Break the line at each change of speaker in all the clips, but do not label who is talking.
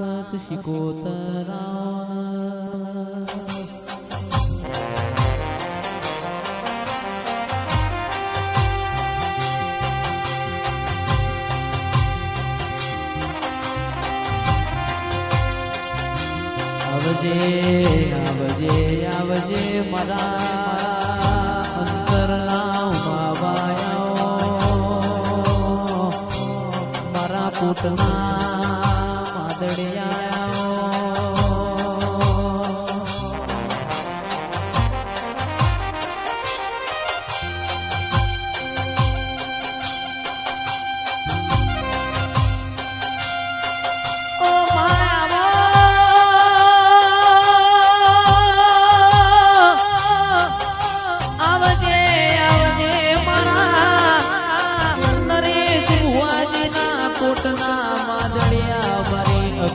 શિકોતરા આવજે આવજે આવજે મરા અંતરના મારા પૂતના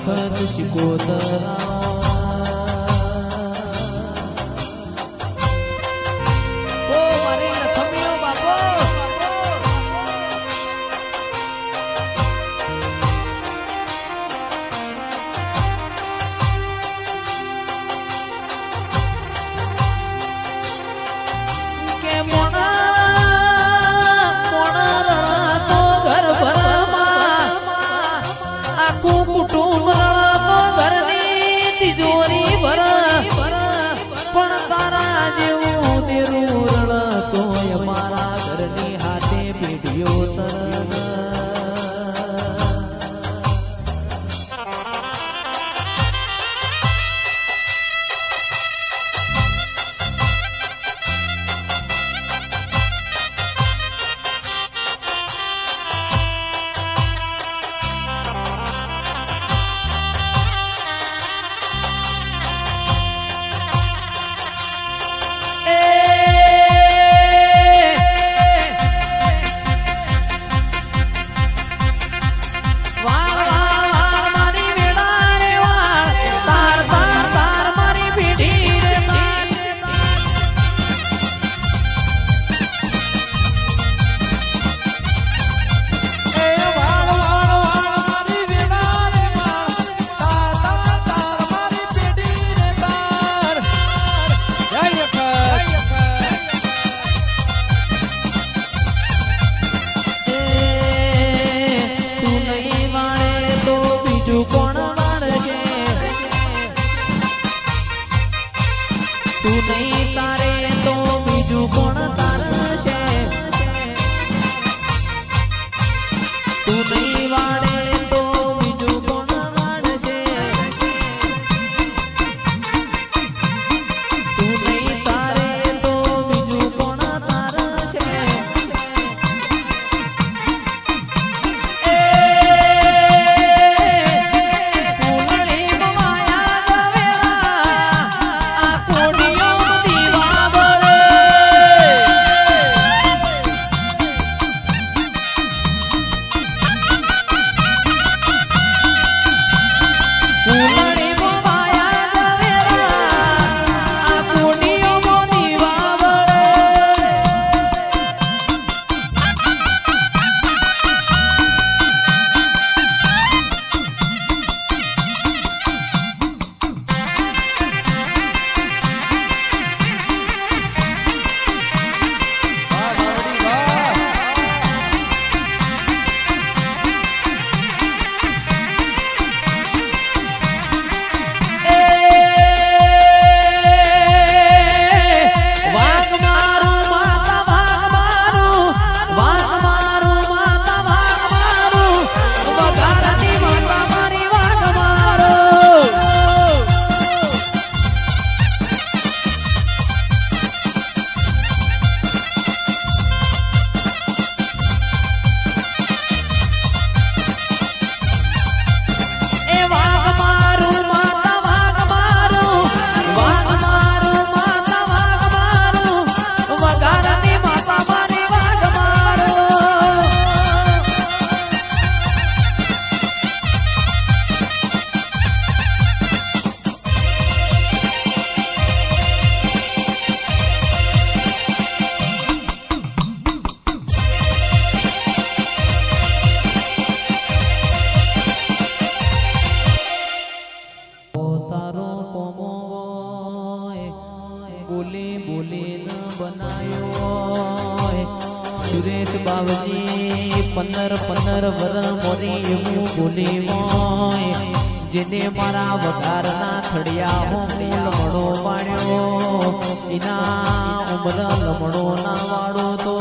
దుఃఖ
దుషికోతరా નહીં તારે પંદર વર મોરી હું ભૂલી હોય જેને મારા વઘારના થડિયા હું લમણો પાડ્યો. એના ઉમર લમણો ના વાળો તો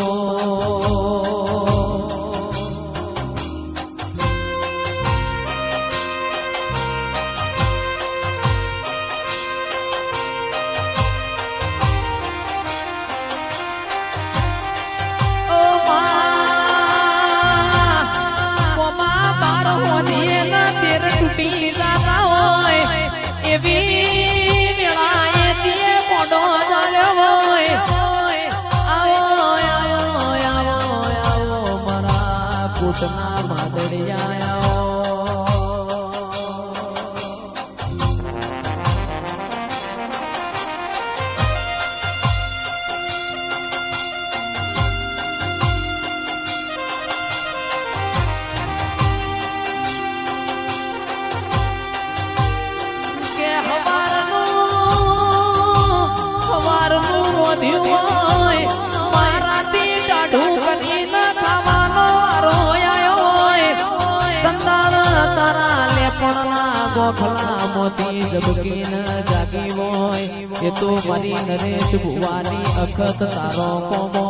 તારા લેપણના ગોખલા મોતી જબકીને જાગી હોય. એ તો મારી નરેશ ભુવાની અખત તારો કોમો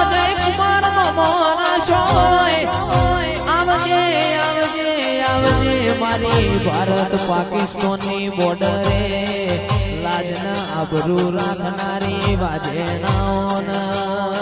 અજય કુમાર નો ભારત બોર્ડરે લાજના આબરૂ રાખનારી વાજેણાઓના